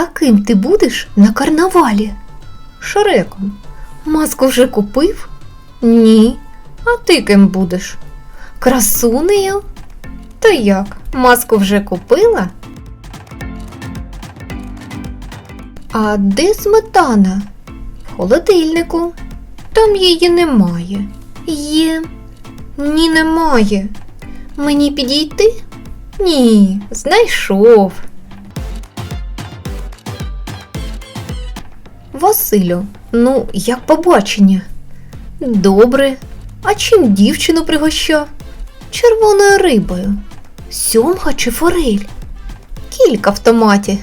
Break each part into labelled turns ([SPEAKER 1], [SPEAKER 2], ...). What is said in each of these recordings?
[SPEAKER 1] А ким ти будеш на карнавалі? Шреком. Маску вже купив? Ні. А ти ким будеш? Красунею? Та як? Маску вже купила? А де сметана? В холодильнику. Там її немає. Є. Ні, немає. Мені підійти? Ні, знайшов. Василю, ну, як побачення? Добре. А чим дівчину пригощав? Червоною рибою. Сьомга чи форель? Кілька в томаті.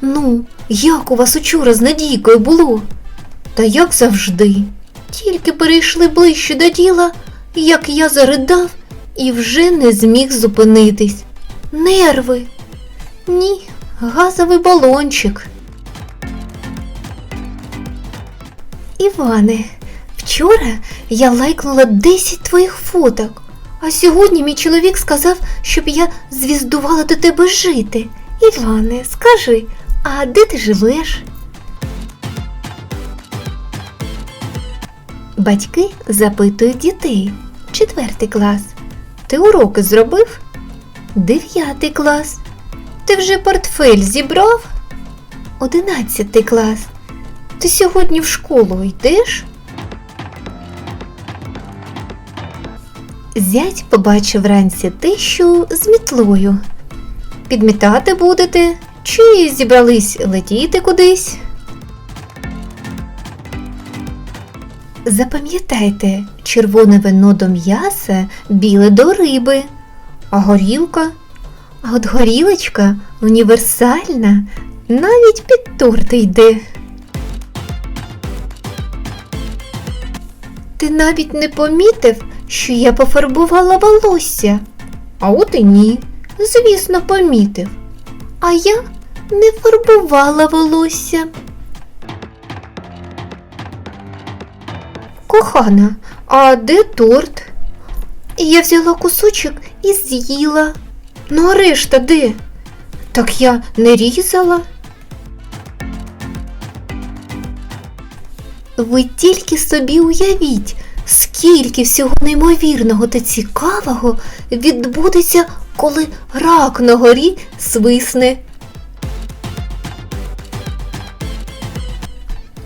[SPEAKER 1] Ну, як у вас учора з Надійкою було? Та як завжди. Тільки перейшли ближче до діла, як я заридав і вже не зміг зупинитись. Нерви. Ні, газовий балончик. Іване, вчора я лайкнула 10 твоїх фоток, а сьогодні мій чоловік сказав, щоб я звіздувала до тебе жити. Іване, скажи, а де ти живеш? Батьки запитують дітей. Четвертий клас. Ти уроки зробив? Дев'ятий клас. Ти вже портфель зібрав? Одинадцятий клас. Ти сьогодні в школу йдеш? Зять побачив вранці тещу з мітлою. Підмітати будете чи зібрались летіти кудись? Запам'ятайте, червоне вино до м'яса, біле до риби, а горілка, а от горілочка універсальна, навіть під торти йде. Ти навіть не помітив, що я пофарбувала волосся. А от і ні, звісно, помітив. А я не фарбувала волосся. Кохана, а де торт? Я взяла кусочок і з'їла. Ну, а решта де? Так я не різала. Ви тільки собі уявіть, скільки всього неймовірного та цікавого відбудеться, коли рак на горі свисне.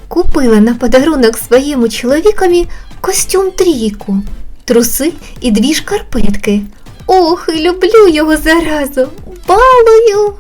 [SPEAKER 1] Купила на подарунок своєму чоловікові костюм трійку, труси і дві шкарпетки. Ох, люблю його заразу, балую.